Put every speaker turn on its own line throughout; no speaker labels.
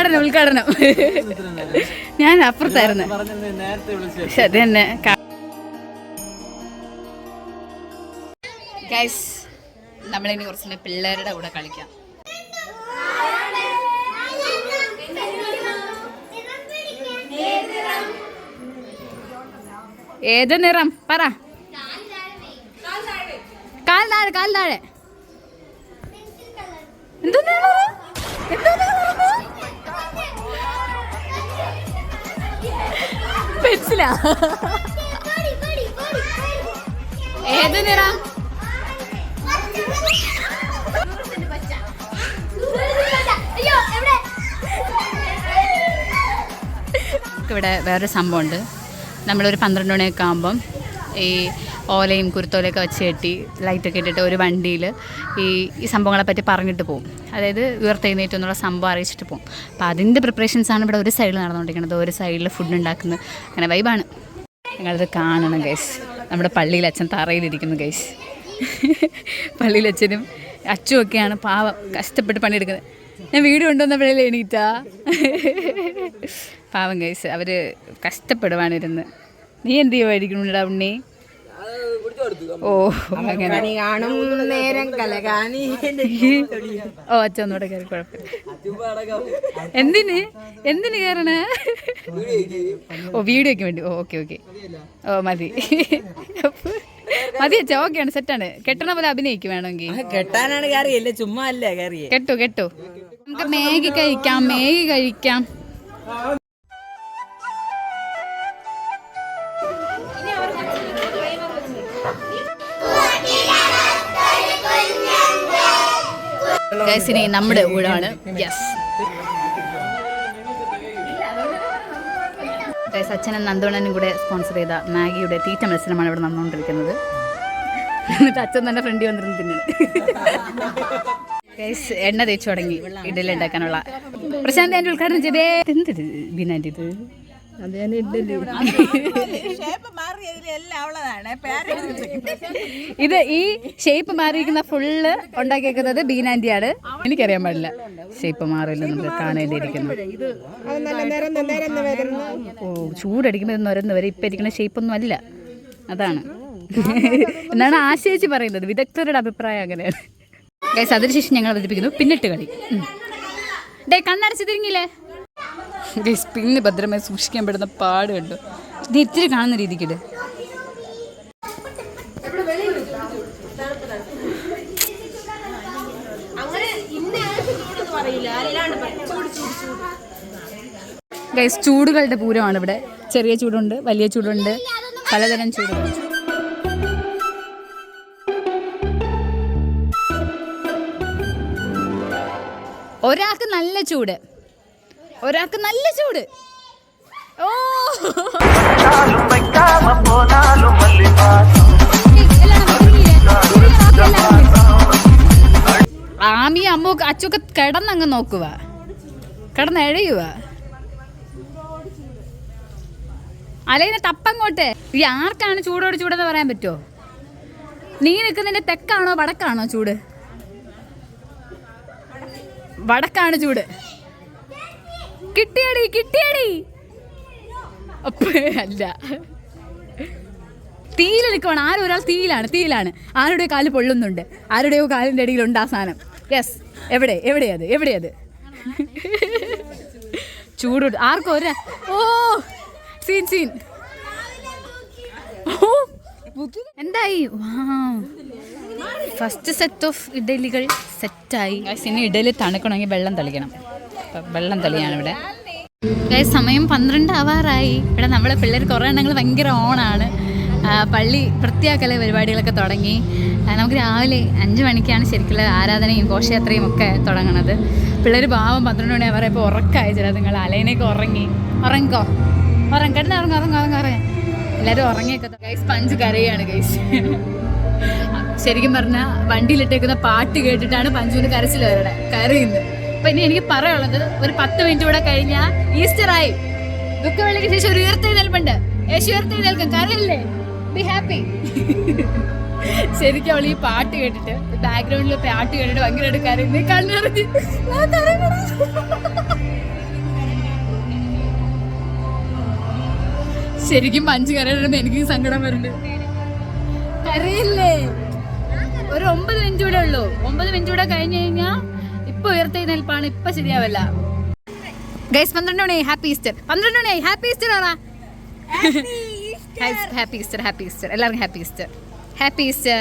ഉദ്ഘാടനം ഉദ്ഘാടനം. ഞാൻ അപ്പുറത്തായിരുന്നു.
നേരത്തെ വിളിച്ചു
പക്ഷെ അത് തന്നെ നമ്മളിനി കുറച്ച് പിള്ളേരുടെ കൂടെ കളിക്കാം. ഏത് നിറം? പറ. കാൽ താഴെ കാൽ താഴെ. എന്തോ? എന്തോ പെൻസിലാ ഏത് നിറ? ഇവിടെ വേറൊരു സംഭവമുണ്ട്. നമ്മളൊരു പന്ത്രണ്ട് മണിയൊക്കെ ആകുമ്പം ഈ ഓലയും കുരുത്തോലയൊക്കെ വെച്ച് കെട്ടി ലൈറ്റൊക്കെ ഇട്ടിട്ട് ഒരു വണ്ടിയിൽ ഈ ഈ സംഭവങ്ങളെ പറ്റി പറഞ്ഞിട്ട് പോകും അതായത് ഉയർത്തെഴുന്നേറ്റ് എന്നുള്ള സംഭവം അറിയിച്ചിട്ട് പോകും അപ്പോൾ അതിന്റെ പ്രിപ്പറേഷൻസാണ് ഇവിടെ ഒരു സൈഡിൽ നടന്നുകൊണ്ടിരിക്കുന്നത്. ഒരു സൈഡിൽ ഫുഡ് ഉണ്ടാക്കുന്നത്. അങ്ങനെ വൈബാണ് ഞങ്ങളത് കാണണം ഗൈസ് നമ്മുടെ പള്ളിയിൽ അച്ഛൻ തറയിലിരിക്കുന്നു ഗൈസ് പള്ളിയിൽ അച്ഛനും അച്ഛും ഒക്കെയാണ് പാവം കഷ്ടപ്പെട്ട് പണിയെടുക്കുന്നത്. ഞാൻ വീഡിയോ കൊണ്ടുവന്നപ്പോഴല്ലേ എണീറ്റാ? പാവം ഗൈസ് അവർ കഷ്ടപ്പെടുവാണിരുന്ന്. നീ എന്ത് ചെയ്യുമായിരിക്കണുണ്ടാ ഉണ്ണി? ഓ അങ്ങനെ.
കണി കാണും നേരം കലകാനി.
ഓ അച്ഛൻ ഒന്നുകൂടെ കയറി കുഴപ്പമില്ല. എന്തിന്? എന്തിന് കയറണ? ഓ വീഡിയോക്ക് വേണ്ടി. ഓ ഓക്കെ ഓക്കെ. ഓ മതി. മതി അച്ഛാ ഓക്കെയാണ് സെറ്റാണ്. കെട്ടണ പോലെ അഭിനയിക്കും വേണമെങ്കിൽ
കെട്ടാനാണ് കയറിയല്ലേ ചുമ്മാ അല്ലേ കറിയെ
കെട്ടു കെട്ടു. നമുക്ക് മേഗി കഴിക്കാം മേഗി കഴിക്കാം. Guys, ഇനി നമ്മുടെ ഊഴാണ് യെസ് അച്ഛനും നന്ദോണനും കൂടെ സ്പോൺസർ ചെയ്ത മാഗിയുടെ തീറ്റ മത്സരമാണ് ഇവിടെ നടന്നുകൊണ്ടിരിക്കുന്നത്. എന്നിട്ട് അച്ഛൻ തന്നെ ഫ്രണ്ടി വന്നിരുന്നു തിന്നുന്നത് ഗൈസ് എണ്ണ തേച്ചു തുടങ്ങി. ഇഡലി ഉണ്ടാക്കാനുള്ള. പ്രശാന്ത് ആന്റി ഉദ്ഘാടനം ചെയ്തേ. എന്ത് ബിനാന്റി ഇത്? ഇത് ഈ ഷേപ്പ് മാറിയിരിക്കുന്ന ഫുള്ള് ഉണ്ടാക്കിയേക്കുന്നത് ബീനാന്റിയാണ് എനിക്കറിയാൻ പാടില്ല. ഷേപ്പ് മാറില്ല നമുക്ക് കാണേണ്ടിയിരിക്കുന്നു. ഓ ചൂടടിക്കുമ്പോൾ ഇത് നിരന്ന് വരെ ഇപ്പം ഇരിക്കുന്ന ഷേപ്പൊന്നും അല്ല. അതാണ്. എന്നാണ് ആശയിച്ച് പറയുന്നത്. വിദഗ്ധരുടെ അഭിപ്രായം അങ്ങനെയാണ്. ഗൈസ് അതിനുശേഷം ഞങ്ങൾ അവതരിപ്പിക്കുന്നു പിന്നിട്ട് കളി. ഡേ കണ്ണടച്ച് തിരിങ്ങില്ലേ ഗൈസ് പിന്നെ ഭദ്രമായി സൂക്ഷിക്കാൻ പെടുന്ന പാട് കണ്ടു. ഇത് ഇത്തിരി കാണുന്ന രീതിക്കിട്. ഗൈസ് ചൂടുകളുടെ പൂരമാണ് ഇവിടെ. ചെറിയ ചൂടുണ്ട് വലിയ ചൂടുണ്ട് പലതരം ചൂടുകൾ. ഒരാൾക്ക് നല്ല ചൂട്. ഒരാൾക്ക് നല്ല ചൂട്. ഓ. ആമി അമ്മ അച്ചൊക്കെ കിടന്നങ്ങ് നോക്കുക കിടന്ന് എഴയുക അല്ലെങ്കിൽ തപ്പങ്ങോട്ടെ ഈ ആർക്കാണ് ചൂടോട് ചൂടെന്ന് പറയാൻ പറ്റുമോ നീ നിൽക്കുന്നതിന്റെ തെക്കാണോ വടക്കാണോ ചൂട്? വടക്കാണ് ചൂട്. കിട്ടിയടി കിട്ടിയടി. അല്ല. തീയിൽ നിൽക്കുവാണ്. ആരും ഒരാൾ തീയിലാണ് തീയിലാണ്. ആരുടെ കാൽ പൊള്ളുന്നുണ്ട്. ആരുടെയോ കാലിന്റെ ഇടയിലുണ്ട് ആ സാധനം. യെസ് എവിടെ എവിടെയത് എവിടെയത്? ചൂട് ആർക്കും ഒരു ഓ സീൻ സീൻ. ഓ എന്തായി? ഫസ്റ്റ് സെറ്റ് ഓഫ് ഇഡലികൾ സെറ്റായി ഇനി ഇഡലി തണുക്കണമെങ്കിൽ വെള്ളം തളിക്കണം. വെള്ളം തളിയാണ് ഇവിടെ. സമയം പന്ത്രണ്ട് ആവാറായി. ഇവിടെ നമ്മളെ പിള്ളേർ കുറേ എണ്ണങ്ങൾ ഭയങ്കര ഓണാണ്. പള്ളി വൃത്തിയാക്കൽ പരിപാടികളൊക്കെ തുടങ്ങി. നമുക്ക് രാവിലെ അഞ്ച് മണിക്കാണ് ശരിക്കുള്ള ആരാധനയും ഘോഷയാത്രയും ഒക്കെ തുടങ്ങണത്. പിള്ളേർ പാവം പന്ത്രണ്ട് മണി അവരെ ഇപ്പോൾ ഉറക്കമായി ചില നിങ്ങൾ അലയിനൊക്കെ ഉറങ്ങി. ഉറങ്ങിക്കോ? ഉറങ്ങ. കിടന്ന് ഉറങ്ങ ഉറങ്ങ ഉറങ്ങ ഉറങ്ങ. എല്ലാവരും ഉറങ്ങിയൊക്കെ ഗൈസ് പഞ്ച് കരയാണ് ഗൈസ് ശരിക്കും പറഞ്ഞാൽ വണ്ടിയിലിട്ടേക്കുന്ന പാട്ട് കേട്ടിട്ടാണ് പഞ്ചുവിന് കരച്ചിൽ വരണേ. കരയുന്നത്. പിന്നെ എനിക്ക് പറയാനുള്ളത് ഒരു പത്ത് മിനിറ്റ് കൂടെ കഴിഞ്ഞ ഈസ്റ്റർ ആയി ദുഃഖവെള്ളിക്ക് ശേഷം ഒരു ഉയർത്തി നിൽപ്പുണ്ട്. യേശു ഉയർത്തി നിൽക്കും. കറിയില്ലേ ബി ഹാപ്പി ശരിക്കും അവൾ ഈ പാട്ട് കേട്ടിട്ട് ബാക്ക്ഗ്രൗണ്ടിൽ പാട്ട് കേട്ടിട്ട് ഭയങ്കര കണ്ണിറങ്ങി ശരിക്കും പഞ്ച് കരയിടുമ്പോ എനിക്ക് സങ്കടം വരുന്നുണ്ട് കരയില്ലേ? ഒരു ഒമ്പത് മിനിറ്റ് കൂടെ ഉള്ളൂ. ഒമ്പത് മിനിറ്റ് കൂടെ കഴിഞ്ഞു കഴിഞ്ഞാ ഇപ്പൊ ഉയർത്തി നിൽപ്പാണ് ഇപ്പൊ ശരിയാവല്ല. ഗൈസ് പന്ത്രണ്ട് മണി ഹാപ്പി ഈസ്റ്റർ പന്ത്രണ്ട് മണി ഹാപ്പി ഈസ്റ്റർ ആറാ. ഹാപ്പി ഈസ്റ്റർ ഹാപ്പി ഈസ്റ്റർ എല്ലാവർക്കും ഹാപ്പി ഈസ്റ്റർ ഹാപ്പി ഈസ്റ്റർ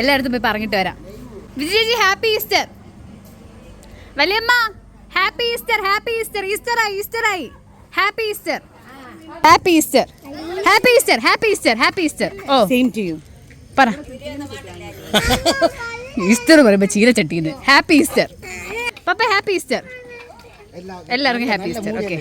എല്ലായിടത്തും പോയി പറഞ്ഞിട്ട് വരാം. Vijayaji happy Easter വലിയമ്മ happy Easter happy Easter Easter ആയി ഈസ്റ്റർ ആയി. Happy Easter happy Easter happy Easter happy Easter happy Easter oh.
Same to you
പറ. Easter പറയുമ്പോ ചീരച്ചട്ടിന്ന് ഹാപ്പി ഈസ്റ്റർ പപ്പ ഹാപ്പി ഈസ്റ്റർ എല്ലാവർക്കും ഹാപ്പി ഈസ്റ്റർ ഓക്കെ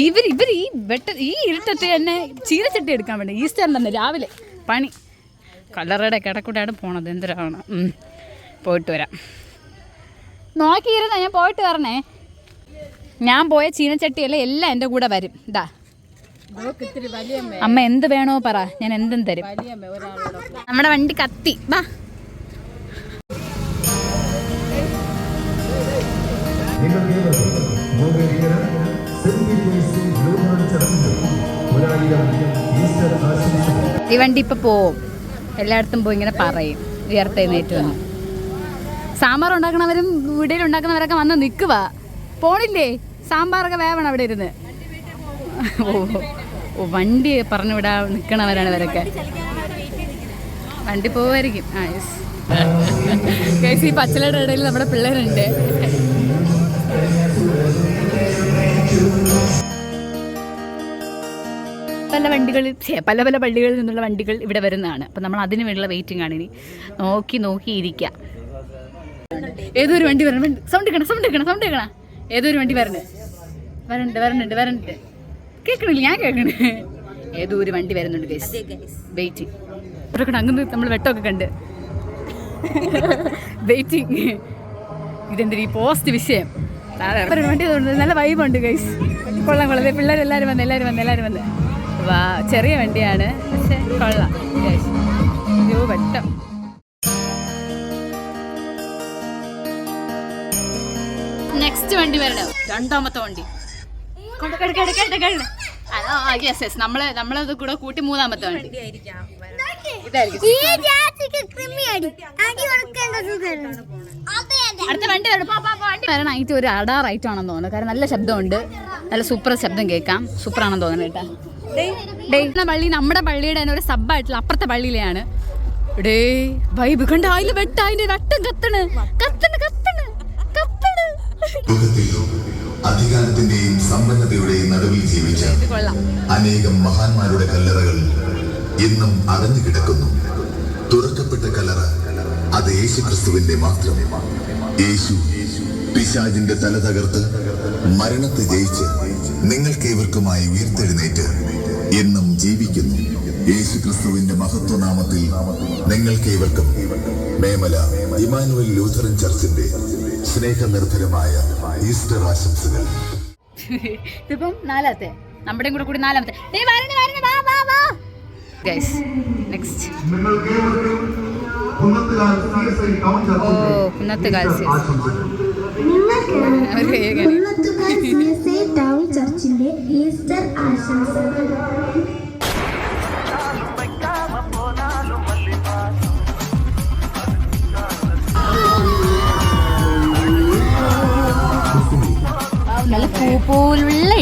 ഇവർ ഇവർ ഈ വെട്ട ഈ ഇരുട്ടത്ത് തന്നെ ചീരച്ചട്ടി എടുക്കാൻ വേണ്ടി ഈസ്റ്റർ തന്നെ രാവിലെ പണി. കല്ലറയുടെ കിടക്കൂടെയാണ് പോണത് എന്തിനാണ് പോയിട്ട് വരാം. നോക്കിയിരുന്ന ഞാൻ പോയിട്ട് വരണേ? ഞാൻ പോയ ചീനച്ചട്ടിയല്ല എല്ലാം എന്റെ കൂടെ വരും. ഇതാ
വലിയ
അമ്മ എന്ത് വേണോ പറ ഞാൻ എന്തും തരും. നമ്മുടെ വണ്ടി കത്തി. വാ. ഈ വണ്ടി ഇപ്പൊ പോവും. എല്ലായിടത്തും പോയി ഇങ്ങനെ പറയും. ഉയർത്തെഴുന്നേറ്റ് വന്ന്. സാമ്പാർ ഉണ്ടാക്കണവരും വീടിൽ ഉണ്ടാക്കുന്നവരൊക്കെ വന്ന് നിൽക്കുക പോണില്ലേ? സാമ്പാറൊക്കെ വേവണം അവിടെ ഇരുന്ന്. ഓ ഓ വണ്ടി പറഞ്ഞു വിടാ നിൽക്കണവരാണ് ഇവരൊക്കെ. വണ്ടി പോവായിരിക്കും. ആ യെസ് ഈ പച്ചലയുടെ ഇടയിൽ നമ്മുടെ പിള്ളേരുണ്ട്. പല വണ്ടികളിൽ പല പല പള്ളികളിൽ നിന്നുള്ള വണ്ടികൾ ഇവിടെ വരുന്നതാണ്. അപ്പം നമ്മൾ അതിന് വേണ്ടിയുള്ള വെയിറ്റിംഗ് ആണ് ഇനി. നോക്കി നോക്കി ഇരിക്കുക ഏതൊരു വണ്ടി വരണം? സൗണ്ട് എടുക്കണം സൗണ്ട് എടുക്കണം സൗണ്ട് എടുക്കണം ഏതൊരു വണ്ടി വരണേ? വരണ്ട് വരണ്ട് വരണ്ട്. കേൾക്കണില്ല? ഞാൻ കേൾക്കണേ. ഏതോ ഒരു വണ്ടി വരുന്നുണ്ട് ഗൈസ് വെയിറ്റിംഗ് ഇവിടെ അങ്ങ് നമ്മൾ വെട്ടമൊക്കെ കണ്ട്. വെയിറ്റിംഗ് ഇതെന്തൊരു ഈ പോസ്റ്റ് വിഷയം. ഒരു വണ്ടി നല്ല വൈബുണ്ട് ഗൈസ് കൊള്ളാം കൊള്ളാം. പിള്ളേർ പിള്ളേരെല്ലാവരും വന്ന് എല്ലാവരും വന്ന് എല്ലാവരും വന്ന്. വാ ചെറിയ വണ്ടിയാണ് പക്ഷെ കൊള്ളാം. അയ്യോ വെട്ടം. നെക്സ്റ്റ് വണ്ടി വരണം. രണ്ടാമത്തെ വണ്ടി. ആ യെസ് യെസ് നമ്മളെ നമ്മളത് കൂടെ കൂട്ടി മൂന്നാമത്തെ വണ്ടി. അടുത്ത വണ്ടി വരണം. ഇത് ഒരു അടാറായിട്ടാണെന്ന് തോന്നുന്നു. കാരണം നല്ല ശബ്ദമുണ്ട്. നല്ല സൂപ്പർ ശബ്ദം കേൾക്കാം. സൂപ്പർ ആണെന്ന് തോന്നുന്നു കേട്ടാ. പള്ളി നമ്മുടെ പള്ളിയുടെ തന്നെ ഒരു സബ്ബായിട്ടുള്ള അപ്പുറത്തെ പള്ളിയിലെയാണ്. ഡേ വൈബ് കണ്ട അതിൽ വെട്ട അതിന്റെ വട്ടം കത്തണ്. കത്തണ് കത്തണ് കത്തണ്.
അധികാരത്തിന്റെയും സമ്പന്നതയുടെയും നടുവിൽ ജീവിച്ച അനേകം മഹാന്മാരുടെ കല്ലറകൾ ഇന്നും അടഞ്ഞു കിടക്കുന്നു. തുറക്കപ്പെട്ട കല്ലറ അത് യേശു ക്രിസ്തുവിന്റെ മാത്രം. യേശു പിശാജിന്റെ തല തകർത്ത് മരണത്തെ ജയിച്ച് നിങ്ങൾക്കേവർക്കുമായി ഉയർത്തെഴുന്നേറ്റ് എന്നും ജീവിക്കുന്നു. യേശു ക്രിസ്തുവിന്റെ മഹത്വനാമത്തിൽ നിങ്ങൾക്ക് നിങ്ങൾക്കേവർക്കും മേമല ഇമാനുവൽ ലൂഥറൻ ചർച്ചിന്റെ സ്നേഹനിർഭരമായ ഈസ്റ്റർ ആശംസകൾ.
ഇതിപ്പം നാലാമത്തെ. നമ്മുടെ കൂടെ കൂടി നാലാമത്തെ. ദേ വരണ വരണേ വാ വാ വാ. ഗൈസ് നെക്സ്റ്റ് ഓ.
കുന്നത്തുകാൽ സി ടൗൺ ചർച്ചിന്റെ ഈസ്റ്റർ ആശംസകൾ.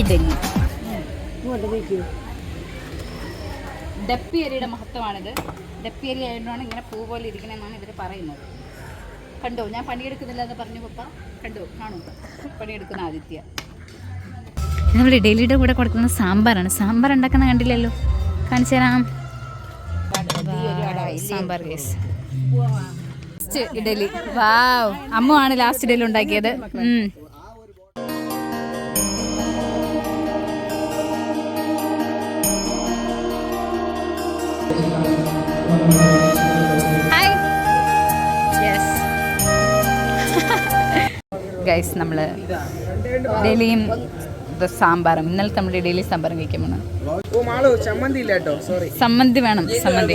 ഇഡലി ഡപ്പിയരിയുടെ മഹത്വമാണിത്. ഡപ്പിയരി ആയതുകൊണ്ടാണ് ഇങ്ങനെ പൂ പോലെ ഇരിക്കണമെന്നാണ് ഇവർ പറയുന്നത്. കണ്ടോ? ഞാൻ പണിയെടുക്കുന്നില്ല എന്ന് പറഞ്ഞു പപ്പ. കണ്ടോ? കാണൂ. പണിയെടുക്കുന്ന ആദിത്യ. നമ്മൾ ഇഡലിയുടെ കൂടെ കൊടുക്കുന്ന സാമ്പാറാണ്. സാമ്പാർ ഉണ്ടാക്കുന്ന കണ്ടില്ലല്ലോ? കാണിച്ചു തരാം. സാമ്പാർ കേസ് ഇഡലി. വാവ്. അമ്മ ആണ് ലാസ്റ്റ് ഇഡലി ഉണ്ടാക്കിയത്. ഗൈസ് നമ്മൾ ഡെയിലിയും സാമ്പാറും. ഇന്നലെ നമ്മൾ ഡെയിലി സാമ്പാറും കഴിക്കുമ്പോൾ സമ്മന്തി വേണം സമ്മന്തി.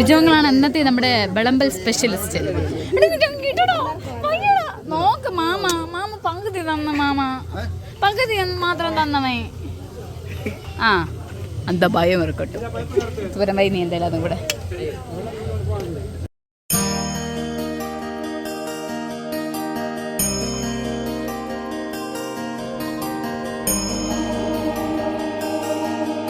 ബിജോങ്ങളാണ് ഇന്നത്തെ നമ്മുടെ വിളമ്പൽ സ്പെഷ്യലിസ്റ്റ് നോക്ക് മാമ മാമ പകുതി തന്ന മാമ. പകുതി മാത്രം തന്നവേ ആ എന്താ ഭയം ഇറക്കട്ടെ വൈ നീ എന്തായാലും അതും കൂടെ.